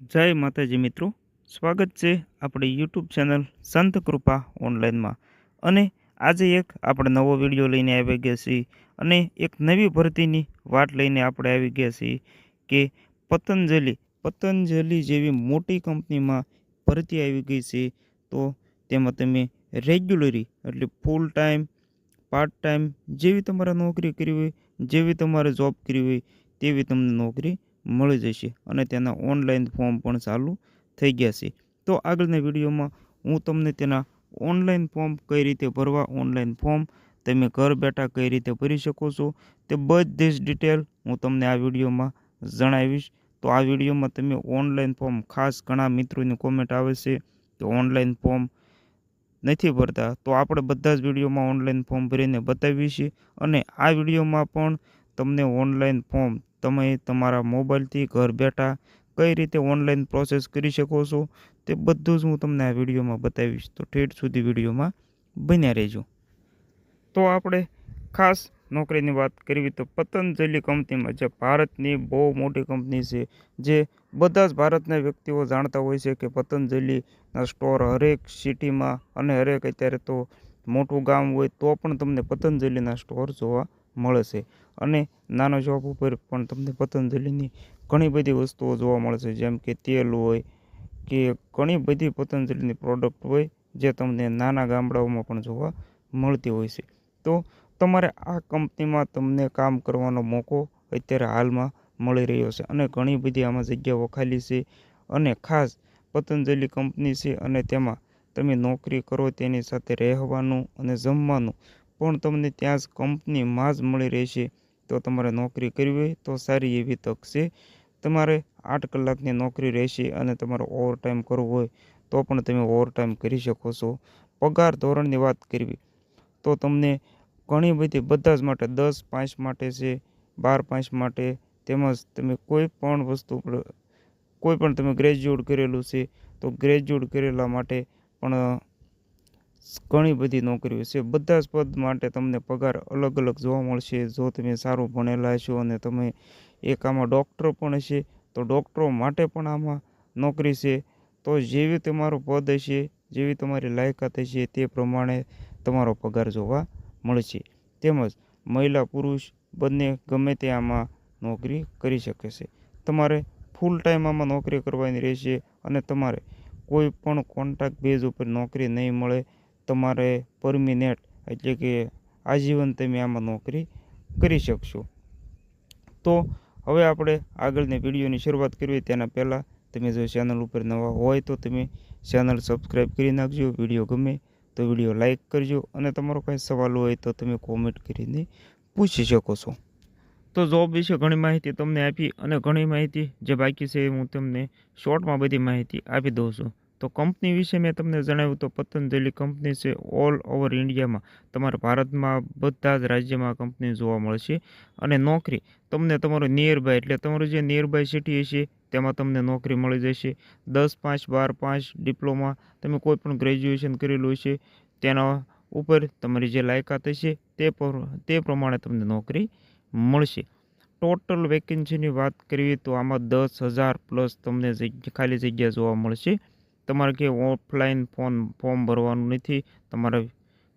જય માતાજી મિત્રો. સ્વાગત છે આપણી યુટ્યુબ ચેનલ સંત કૃપા ઓનલાઈનમાં. અને આજે એક આપણે નવો વીડિયો લઈને આવી ગયા છીએ અને એક નવી ભરતીની વાત લઈને આપણે આવી ગયા છીએ કે પતંજલિ. પતંજલિ જેવી મોટી કંપનીમાં ભરતી આવી ગઈ છે. તો તેમાં તમે રેગ્યુલરી એટલે ફૂલ ટાઈમ પાર્ટ ટાઈમ જેવી તમારે નોકરી કરવી હોય, જેવી તમારે જોબ કરવી હોય, તેવી તમને નોકરી મળી જશે અને તેના ઓનલાઈન ફોર્મ પણ ચાલુ થઈ ગયા છે તો આગળના વિડીયોમાં હું તમને તેના ઓનલાઈન ફોર્મ કઈ રીતે ભરવા, ઓનલાઈન ફોર્મ તમે ઘર બેઠા કઈ રીતે ભરી શકો છો તે બધી જ ડિટેલ હું તમને આ વિડીયોમાં જણાવીશ. તો આ વિડીયોમાં તમે ઓનલાઈન ફોર્મ ખાસ ઘણા મિત્રોની કોમેન્ટ આવે છે કે ઓનલાઈન ફોર્મ નથી ભરતા. તો આપણે બધા જ વિડીયોમાં ઓનલાઈન ફોર્મ ભરીને બતાવીએ છીએ અને આ વિડીયોમાં પણ તમને ઓનલાઈન ફોર્મ, તમે તમારા મોબાઈલથી ઘર બેઠા કઈ રીતે ઓનલાઈન પ્રોસેસ કરી શકો છો, તે બધું જ હું તમને આ વિડીયોમાં બતાવીશ. તો ઠેઠ સુધી વિડીયોમાં બન્યા રહેજો. તો આપણે ખાસ નોકરીની વાત કરવી તો પતંજલિ કંપનીમાં જે ભારતની બહુ મોટી કંપની છે, જે બધા જ ભારતના વ્યક્તિઓ જાણતા હોય છે કે પતંજલિના સ્ટોર હરેક સિટીમાં અને હરેક અત્યારે તો મોટું ગામ હોય તો પણ તમને પતંજલિના સ્ટોર જોવા મળે છે. અને નાનો શોપ ઉપર પણ તમને પતંજલિની ઘણી બધી વસ્તુઓ જોવા મળશે જેમ કે તેલ હોય કે ઘણી બધી પતંજલિની પ્રોડક્ટ હોય જે તમને નાના ગામડાઓમાં પણ જોવા મળતી હોય છે. તો તમારે આ કંપનીમાં તમને કામ કરવાનો મોકો અત્યારે હાલમાં મળી રહ્યો છે અને ઘણી બધી આમાં જગ્યાઓ ખાલી છે અને ખાસ પતંજલિ કંપની છે અને તેમાં તમે નોકરી કરો તેની સાથે રહેવાનું અને જમવાનું પણ તમને ત્યાં જ કંપનીમાં જ મળી રહેશે. તો તમારે નોકરી કરવી હોય તો સારી એવી તક છે. તમારે આઠ કલાકની નોકરી રહેશે અને તમારે ઓવરટાઈમ કરવો હોય તો પણ તમે ઓવરટાઈમ કરી શકો છો. પગાર ધોરણની વાત કરવી, તો તમને ઘણી બધી, બધા જ માટે દસ પાંચ માટે છે, બાર પાંચ માટે, તેમજ તમે કોઈ પણ વસ્તુ કોઈ પણ તમે ગ્રેજ્યુએટ કરેલું છે, તો ગ્રેજ્યુએટ કરેલા માટે પણ ઘણી બધી નોકરીઓ છે. બધા જ પદ માટે તમને પગાર અલગ અલગ જોવા મળશે. જો તમે સારું ભણેલા છો અને તમે એક આમાં ડૉક્ટર પણ હશે, તો ડૉક્ટરો માટે પણ આમાં નોકરી છે. તો જેવી તમારું પદ હશે, જેવી તમારી લાયકાત હશે, તે પ્રમાણે તમારો પગાર જોવા મળશે. તેમજ મહિલા પુરુષ બંને ગમે તે આમાં નોકરી કરી શકે છે. તમારે ફૂલ ટાઈમ આમાં નોકરી કરવાની રહેશે અને તમારે કોઈ પણ કોન્ટ્રાક્ટ બેઝ ઉપર નોકરી નહીં મળે. તમારે પરમિનેટ એટલે કે આજીવન તમે આમાં નોકરી કરી શકશો. તો હવે આપણે આગળની વિડીયોની શરૂઆત કરવી તેના પહેલાં તમે જો ચેનલ ઉપર નવા હોય તો તમે ચેનલ સબસ્ક્રાઈબ કરી નાખજો. વીડિયો ગમે તો વીડિયો લાઈક કરજો. અને તમારો કાંઈ સવાલ હોય તો તમે કોમેન્ટ કરીને પૂછી શકો છો. તો જોબ વિશે ઘણી માહિતી તમને આપી અને ઘણી માહિતી જે બાકી છે હું તમને શોર્ટમાં બધી માહિતી આપી દઉં છું. તો કંપની વિશે મેં તમને જણાવ્યું તો પતંજલિ કંપની છે ઓલ ઓવર ઇન્ડિયામાં તમારા ભારતમાં બધા જ રાજ્યમાં કંપની જોવા મળશે અને નોકરી, તમને તમારું નિયર બાય એટલે તમારું જે નિયર બાય સિટી હશે, તેમાં તમને નોકરી મળી જશે. દસ પાંચ, બાર પાંચ ડિપ્લોમા તમે કોઈ પણ ગ્રેજ્યુએશન કરેલું હશે, તેના ઉપર તમારી જે લાયકાત હશે, તે તે પ્રમાણે તમને નોકરી મળશે. ટોટલ વેકેન્સીની વાત કરીએ તો આમાં દસ હજાર પ્લસ તમને ખાલી જગ્યા જોવા મળશે. તમારે કે ઓફલાઈન ફોન, ફોર્મ ભરવાનું નથી. તમારે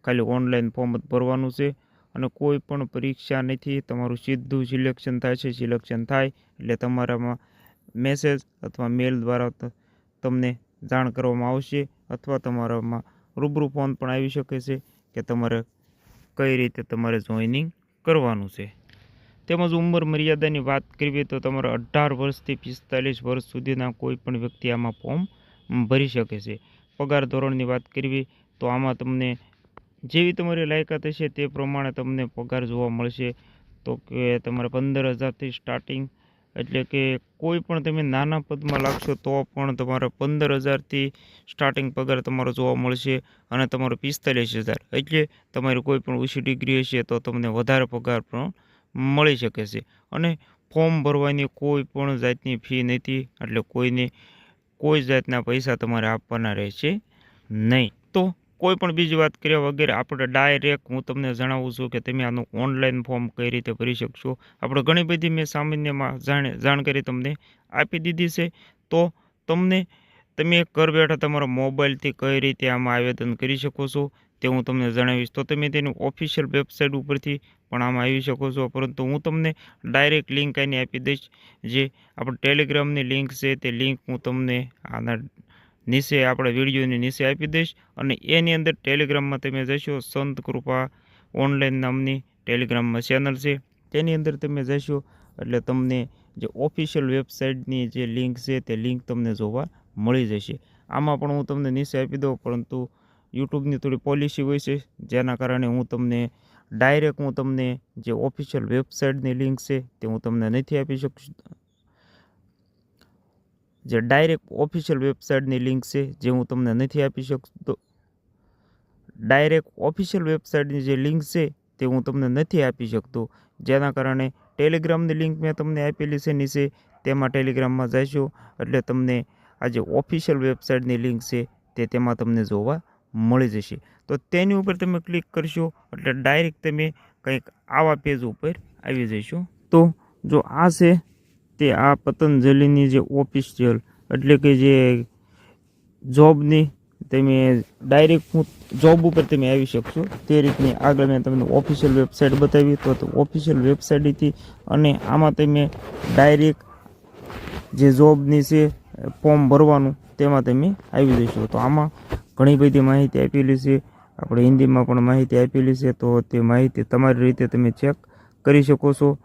ખાલી ઓનલાઈન ફોર્મ ભરવાનું છે. અને કોઈ પણ પરીક્ષા નથી. તમારું સીધું સિલેક્શન થાય છે. સિલેક્શન થાય એટલે તમારામાં મેસેજ અથવા મેલ દ્વારા તમને જાણ કરવામાં આવશે અથવા તમારામાં રૂબરૂ ફોન પણ આવી શકે છે કે તમારે કઈ રીતે તમારે જોઈનિંગ કરવાનું છે. તેમજ ઉંમર મર્યાદાની વાત કરીએ તો તમારે અઢાર વર્ષથી પિસ્તાલીસ વર્ષ સુધીના કોઈ પણ વ્યક્તિ આમાં ફોર્મ ભરી શકે છે. પગાર ધોરણની વાત કરવી તો આમાં તમને જેવી તમારી લાયકાત હશે તે પ્રમાણે તમને પગાર જોવા મળશે. તો કે તમારે પંદર હજારથી સ્ટાર્ટિંગ એટલે કે કોઈ પણ તમે નાના પદમાં લાગશો તો પણ તમારે પંદર હજારથી સ્ટાર્ટિંગ પગાર તમારો જોવા મળશે અને તમારો પિસ્તાલીસ હજાર એટલે તમારી કોઈ પણ ઓછી ડિગ્રી હશે તો તમને વધારે પગાર પણ મળી શકે છે. અને ફોર્મ ભરવાની કોઈ પણ જાતની ફી નથી એટલે કોઈને કોઈ જાતના પૈસા તમારે આપવાના રહેશે નહીં. તો કોઈ પણ બીજી વાત કર્યા વગેરે આપણે ડાયરેક્ટ હું તમને જણાવું છું કે તમે આનું ઓનલાઈન ફોર્મ કઈ રીતે ભરી શકશો. આપણે ઘણી બધી મેં સામાન્યમાં જાણ, જાણકારી તમને આપી દીધી છે. તો તમને, તમે ઘર બેઠા તમારા મોબાઈલથી કઈ રીતે આમાં આવેદન કરી શકો છો તે હું તમને જણાવીશ. તો તમે તેની ઓફિશિયલ વેબસાઇટ ઉપરથી પણ આમાં આવી શકો છો. પરંતુ હું તમને ડાયરેક્ટ લિંક આની આપી દઈશ. જે આપણે ટેલિગ્રામની લિંક છે, તે લિંક હું તમને આના નીચે આપણા વિડીયોની નીચે આપી દઈશ. અને એની અંદર ટેલિગ્રામમાં તમે જશો, સંત કૃપા ઓનલાઈન નામની ટેલિગ્રામમાં ચેનલ છે. તેની અંદર તમે જશો, એટલે તમને જે ઓફિશિયલ વેબસાઇટની જે લિંક છે, તે લિંક તમને જોવા મળી જશે. આમાં પણ હું તમને નીચે આપી દઉં, પરંતુ યુટ્યુબની થોડી પોલિસી હોય છે, જેના કારણે હું તમને ડાયરેક્ટ હું તમને જે ઓફિશિયલ વેબસાઇટની લિંક છે તે હું તમને નથી આપી શકું જે ડાયરેક્ટ ઓફિશિયલ વેબસાઇટની લિંક છે જે હું તમને નથી આપી શકતો. ડાયરેક્ટ ઓફિશિયલ વેબસાઇટની જે લિંક છે તે હું તમને નથી આપી શકતો. જેના કારણે ટેલિગ્રામની લિંક મેં તમને આપેલી છે નીચે. તેમાં ટેલિગ્રામમાં જશો. એટલે તમને આ જે ઓફિશિયલ વેબસાઇટની લિંક છે તે તેમાં તમને જોવા મળી જશે. તો તેની ઉપર તમે ક્લિક કરશો, એટલે ડાયરેક્ટ તમે કંઈક આવા પેજ ઉપર આવી જશો. તો જો આ છે તે આ પતંજલિની જે ઓફિશિયલ એટલે કે જે જોબની તમે ડાયરેક્ટ હું જોબ ઉપર તમે આવી શકશો. તે રીતની આગળ મેં તમને ઓફિશિયલ વેબસાઇટ બતાવી. તો ઓફિશિયલ વેબસાઇટથી અને આમાં તમે ડાયરેક્ટ જે જોબની છે ફોર્મ ભરવાનું તેમાં તમે આવી જશો. તો આમાં ઘણી બધી માહિતી આપેલી છે. આપણે હિન્દીમાં પણ માહિતી આપેલી છે. તો તે માહિતી તમારી રીતે તમે ચેક કરી શકો છો.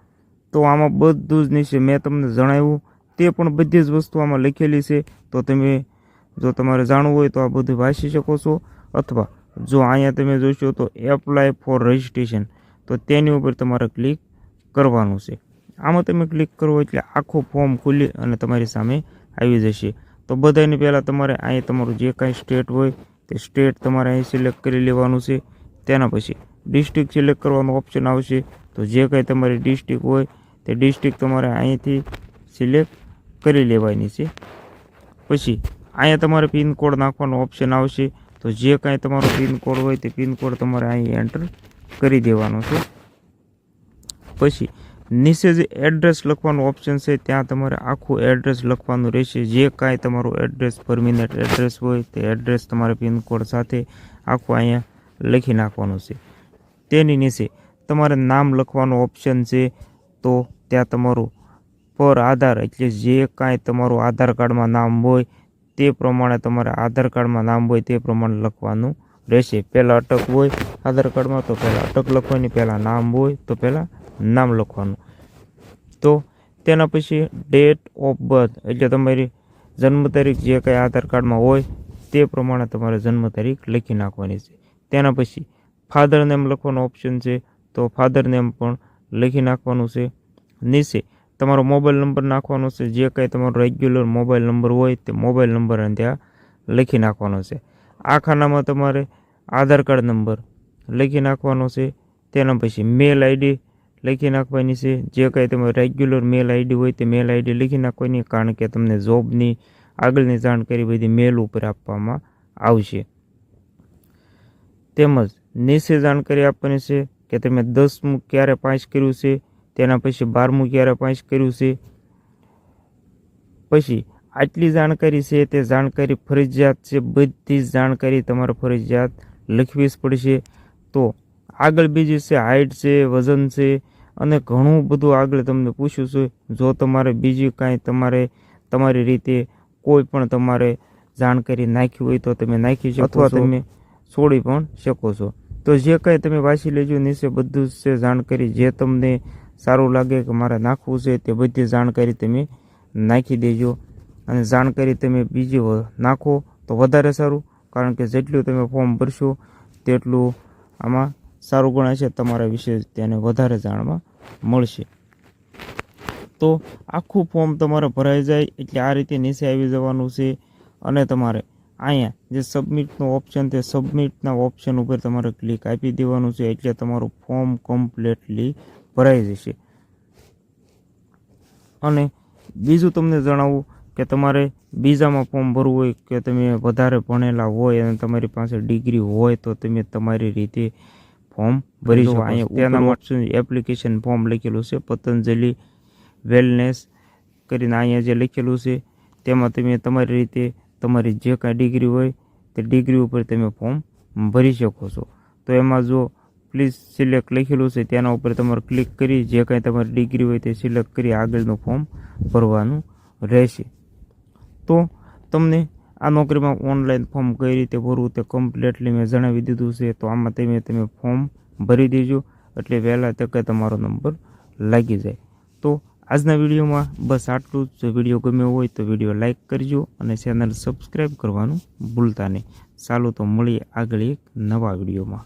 તો આમાં બધું જ નીચે મેં તમને જણાવ્યું. તે પણ બધી જ વસ્તુ આમાં લખેલી છે. તો તમે જો તમારે જાણવું હોય તો આ બધું વાંચી શકો છો. અથવા જો અહીંયા તમે જોશો તો એપ્લાય ફોર રજિસ્ટ્રેશન તો તેની ઉપર તમારે ક્લિક કરવાનું છે. આમાં તમે ક્લિક કરો એટલે આખું ફોર્મ ખુલી અને તમારી સામે આવી જશે. તો બધાની પહેલાં તમારે અહીં તમારું જે કાંઈ સ્ટેટ હોય, તે સ્ટેટ તમારે અહીં સિલેક્ટ કરી લેવાનું છે. તેના પછી ડિસ્ટ્રિક્ટ સિલેક્ટ કરવાનો ઓપ્શન આવશે. તો જે કાંઈ તમારી ડિસ્ટ્રિક્ટ હોય, તે ડિસ્ટ્રિક્ટ તમારે અહીંથી સિલેક્ટ કરી લેવાની છે. પછી અહીંયા તમારે પિનકોડ નાખવાનો ઓપ્શન આવશે. તો જે કાંઈ તમારો પિનકોડ હોય, તે પિનકોડ તમારે અહીં એન્ટર કરી દેવાનો છે. પછી નીચે જે એડ્રેસ લખવાનું ઓપ્શન છે, ત્યાં તમારે આખું એડ્રેસ લખવાનું રહેશે. જે કાંઈ તમારું એડ્રેસ પરમિનન્ટ એડ્રેસ હોય, તે એડ્રેસ તમારે પિનકોડ સાથે આખું અહીંયા લખી નાખવાનું છે. તેની નીચે તમારે નામ લખવાનું ઓપ્શન છે, તો ત્યાં તમારું પર આધાર, એટલે જે કાંઈ તમારું આધાર કાર્ડમાં નામ હોય, તે પ્રમાણે તમારે આધાર કાર્ડમાં નામ હોય, તે પ્રમાણે લખવાનું રહેશે. પહેલાં અટક હોય આધાર કાર્ડમાં, તો પહેલાં અટક લખવાની, પહેલાં નામ હોય, તો પહેલાં નામ લખવાનું. તો તેના પછી ડેટ ઓફ બર્થ એટલે તમારી જન્મ તારીખ જે કાંઈ આધાર કાર્ડમાં હોય તે પ્રમાણે તમારે જન્મ તારીખ લખી નાખવાની છે. તેના પછી ફાધર નેમ લખવાનો ઓપ્શન છે, તો ફાધર નેમ પણ લખી નાખવાનું છે. નીચે તમારો મોબાઈલ નંબર નાખવાનો છે, જે કાંઈ તમારો રેગ્યુલર મોબાઈલ નંબર હોય તે મોબાઈલ નંબર ત્યાં લખી નાખવાનો છે. આ ખાનામાં તમારે આધાર કાર્ડ નંબર લખી નાખવાનો છે. તેના પછી મેલ આઈડી લખી નાખવાની છે. જે કાંઈ તમારે રેગ્યુલર મેલ આઈડી હોય તે મેલ આઈડી લખી નાખવાની, કારણ કે તમને જોબની આગળની જાણકારી બધી મેલ ઉપર આપવામાં આવશે. તેમજ નીચે જાણકારી આપવાની છે કે તમે દસમું ક્યારે પાસ કર્યું છે, તેના પછી બારમું ક્યારે પાસ કર્યું છે. પછી આટલી જાણકારી છે તે જાણકારી ફરજિયાત છે, બધી જ જાણકારી તમારે ફરજિયાત લખવી જ પડશે. તો આગળ બીજી છે હાઇટ છે, વજન છે અને ઘણું બધું આગળ તમને પૂછ્યું છે. જો તમારે બીજી કાંઈ તમારે તમારી રીતે કોઈ પણ તમારે જાણકારી નાખી હોય તો તમે નાખી શકો અથવા તમે છોડી પણ શકો છો. તો જે કાંઈ તમે વાંચી લેજો નીચે બધું છે જાણકારી જે તમને સારું લાગે કે મારે નાખવું છે તે બધી જાણકારી તમે નાખી દેજો. અને જાણકારી તમે બીજી નાખો તો વધારે સારું કારણ કે જેટલું તમે ફોર્મ ભરશો તેટલું આમાં સારું ગણાશે તમારા વિશે તેને વધારે જાણવા મળશે. તો આખું ફોર્મ તમારે ભરાઈ જાય, એટલે આ રીતે નીચે આવી જવાનું છે. અને તમારે અહીંયા જે સબમિટનો ઓપ્શન તે સબમિટના ઓપ્શન ઉપર તમારે ક્લિક આપી દેવાનું છે, એટલે તમારું ફોર્મ કમ્પ્લીટલી ભરાઈ જશે. અને બીજું તમને જણાવું કે તમારે બીજામાં ફોર્મ ભરવું હોય કે તમે વધારે ભણેલા હોય અને તમારી પાસે ડિગ્રી હોય તો તમે તમારી રીતે ફોર્મ ભરી શકો અહીંયા તેના માટે એપ્લિકેશન ફોર્મ લખેલું છે. પતંજલિ વેલનેસ કરીને અહીંયા જે લખેલું છે તેમાં તમે તમારી રીતે તમારી જે કાંઈ ડિગ્રી હોય તે ડિગ્રી ઉપર તમે ફોર્મ ભરી શકો છો. તો એમાં જો પ્લીઝ સિલેક્ટ લખેલું છે તેના ઉપર તમારે ક્લિક કરી જે કાંઈ તમારી ડિગ્રી હોય તે સિલેક્ટ કરી આગળનું ફોર્મ ભરવાનું રહેશે. તો તમને આ નોકરીમાં ઓનલાઈન ફોર્મ કઈ રીતે ભરવું તે કમ્પ્લીટલી મેં જણાવી દીધું છે. તો આમાં તમે તમે ફોર્મ ભરી દેજો. એટલે વહેલા તકે તમારો નંબર લાગી જાય. તો આજના વિડીયોમાં બસ આટલું જ. જો વીડિયો ગમ્યો હોય તો વીડિયો લાઇક કરજો અને ચેનલ સબસ્ક્રાઈબ કરવાનું ભૂલતા નહીં. ચાલો તો મળીએ આગળ એક નવા વિડીયોમાં.